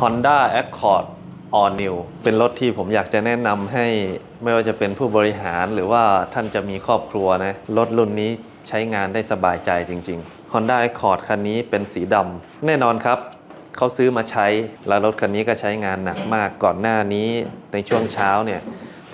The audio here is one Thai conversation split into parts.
Honda Accord All New เป็นรถที่ผมอยากจะแนะนำให้ไม่ว่าจะเป็นผู้บริหารหรือว่าท่านจะมีครอบครัวนะ รถรุ่นนี้ใช้งานได้สบายใจจริง ๆ Honda Accord คันนี้เป็นสีดำแน่นอนครับเขาซื้อมาใช้ แล้วรถคันนี้ก็ใช้งานหนักมากก่อนหน้านี้ในช่วงเช้าเนี่ย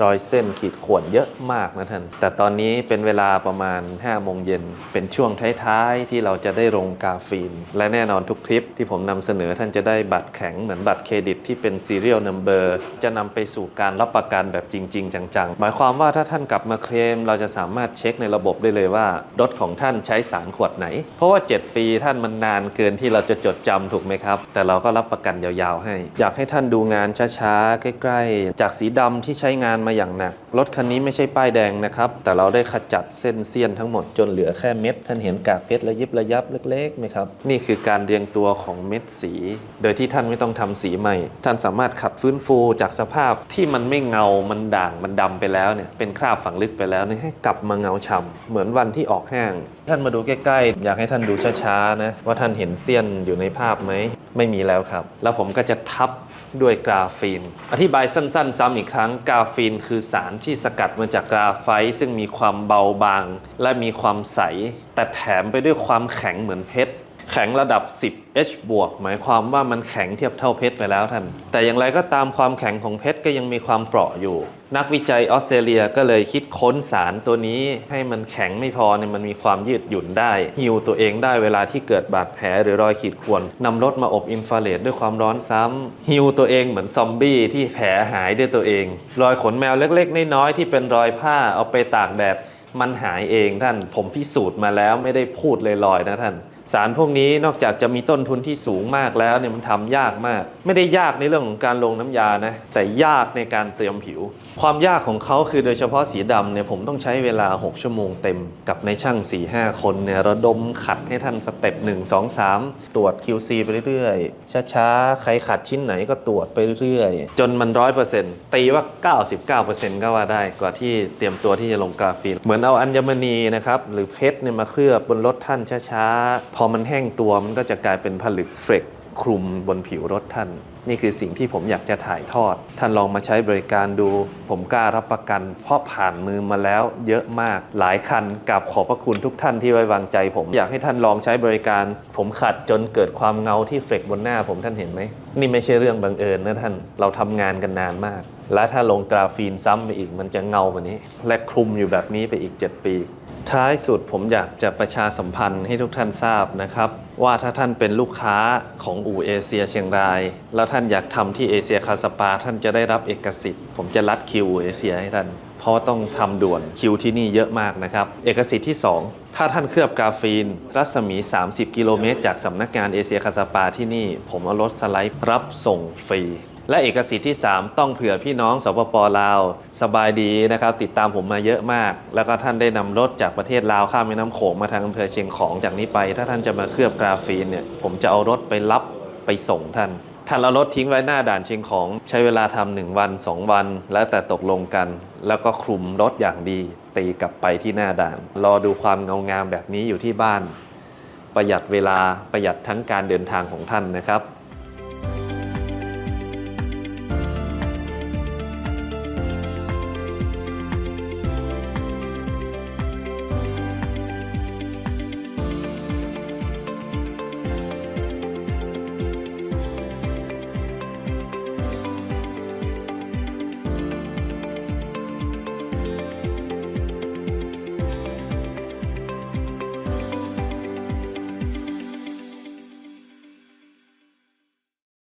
รอยเส้นขีดข่วนเยอะมากนะท่าน แต่ตอนนี้เป็นเวลาประมาณ5โมงเย็น เป็นช่วงท้ายๆที่เราจะได้ลงกาฟิล์ม และแน่นอนทุกคลิปที่ผมนำเสนอท่านจะได้บัตรแข็งเหมือนบัตรเครดิตที่เป็น serial number จะนำไปสู่การรับประกันแบบจริง ๆ จังๆ หมายความว่าถ้าท่านกลับมาเคลม เราจะสามารถเช็คในระบบได้เลยว่ารถของท่านใช้สารขวดไหน เพราะว่า 7 ปีท่านมันนานเกินที่เราจะจดจำถูกไหมครับ แต่เราก็รับประกันยาวๆ ให้ อยากให้ท่านดูงานช้าๆใกล้ ๆ จากสีดำที่ใช้งานมาอย่างหนัก รถคันนี้ไม่ใช่ป้ายแดงนะครับ แต่เราได้ขจัดเส้นเสี้ยนทั้งหมดจนเหลือแค่เม็ด ท่านเห็นกากเพชรระยิบระยับเล็กๆไหมครับ นี่คือการเรียงตัวของเม็ดสี โดยที่ท่านไม่ต้องทำสีใหม่ ท่านสามารถขัดฟื้นฟูจากสภาพที่มันไม่เงา มันด่าง มันดำไปแล้วเนี่ย เป็นคราบฝังลึกไปแล้วเนี่ยให้กลับมาเงาฉ่ำเหมือนวันที่ออกห้าง ท่านมาดูใกล้ๆ อยากให้ท่านดูช้าๆนะ ว่าท่านเห็นเสี้ยนอยู่ในภาพไหม ไม่มีแล้วครับ แล้วผมก็จะทับด้วยกราฟีน อธิบายสั้น ๆ ซ้ำอีกครั้ง กราฟีนคือสารที่สกัดมาจากกราไฟต์ซึ่งมีความเบาบาง และมีความใส แต่แถมไปด้วยความแข็งเหมือนเพชร แข็งระดับ 10 H บวกหมายความว่ามันแข็งเทียบเท่าเพชรไปแล้วท่าน แต่อย่างไรก็ตามความแข็งของเพชรก็ยังมีความเปราะอยู่ นักวิจัยออสเตรเลียก็เลยคิดค้นสารตัวนี้ให้มันแข็งไม่พอเนี่ยมันมีความยืดหยุ่นได้ฮิวตัวเองได้เวลาที่เกิดบาดแผลหรือรอยขีดข่วนนำรถมาอบอินฟราเรดด้วยความร้อนซ้ำฮิวตัวเองเหมือนซอมบี้ที่แผลหายด้วยตัวเอง รอยขนแมวเล็กๆน้อยๆที่เป็นรอยผ้าเอาไปตากแดดมันหายเองท่าน ผมพิสูจน์มาแล้วไม่ได้พูดลอยๆนะท่าน สารพวกนี้นอกจากจะมีต้นทุนที่สูงมากแล้วเนี่ยมันทำยากมาก ไม่ได้ยากในเรื่องของการลงน้ำยานะแต่ยากในการเตรียมผิว ความยากของเขาคือโดยเฉพาะสีดำเนี่ยผมต้องใช้เวลา 6 ชั่วโมงเต็มกับในช่าง 4-5 คนเนี่ยระดมขัดให้ท่านสเต็ป1 2 3 ตรวจ QC ไปเรื่อยๆช้าๆ ใครขัดชิ้นไหนก็ตรวจไปเรื่อยๆ จนมัน 100%ตีว่า 99%ก็ว่าได้กว่าที่เตรียมตัวที่จะลงกราฟีนเหมือนเอาอัญมณีนะครับหรือเพชรเนี่ยมาเคลือบบนรถท่านช้าๆพอมันแห้งตัวมันก็จะกลายเป็นผลึกเฟรกคลุมบนผิวรถท่าน นี่คือสิ่งที่ผมอยากจะถ่ายทอด ท่านลองมาใช้บริการดู ผมกล้ารับประกัน เพราะผ่านมือมาแล้วเยอะมากหลายคันกับขอบพระคุณทุกท่านที่ไว้วางใจ ผมอยากให้ท่านลองใช้บริการ ผมขัดจนเกิดความเงาที่เฟรกบนหน้าผมท่านเห็นไหม นี่ไม่ใช่เรื่องบังเอิญนะท่านเราทำงานกันนานมาก และถ้าลงกราฟีนซ้ำไปอีกมันจะเงากว่านี้ และคลุมอยู่แบบนี้ไปอีก 7 ปี ท้ายสุดผมอยากจะประชาสัมพันธ์ให้ทุกท่านทราบนะครับ ว่าถ้าท่านเป็นลูกค้าของอู่เอเชียเชียงราย แล้วท่านอยากทำที่เอเชียคาสปา ท่านจะได้รับเอกสิทธิ์ ผมจะรัดคิวอู่เอเชียให้ท่าน เพราะต้องทำด่วนคิวที่นี่เยอะมากนะครับ เอกสิทธิ์ที่ 2 ถ้าท่านเคลือบกาฟีน รัศมี 30 กิโลเมตร จากสำนักงานเอเชียคาสปาที่นี่ ผมเอารถสไลด์รับส่งฟรี และเอกสิทธิ์ที่ 3 ต้องเผื่อพี่น้องสปปลาว สบายดีนะครับ ติดตามผมมาเยอะมาก แล้วก็ท่านได้นำรถจากประเทศลาวข้ามแม่น้ำโขงมาทางอำเภอเชียงของจากนี้ไป ถ้าท่านจะมาเคลือบกราฟีนเนี่ยผมจะเอารถไปรับไปส่งท่านท่านเอารถทิ้งไว้หน้าด่านเชียงของใช้เวลาทำหนึ่งวัน 2 วัน แล้วแต่ตกลงกัน แล้วก็คลุมรถอย่างดี ตีกลับไปที่หน้าด่าน รอดูความเงางามแบบนี้อยู่ที่บ้าน ประหยัดเวลาประหยัดทั้งการเดินทางของท่านนะครับ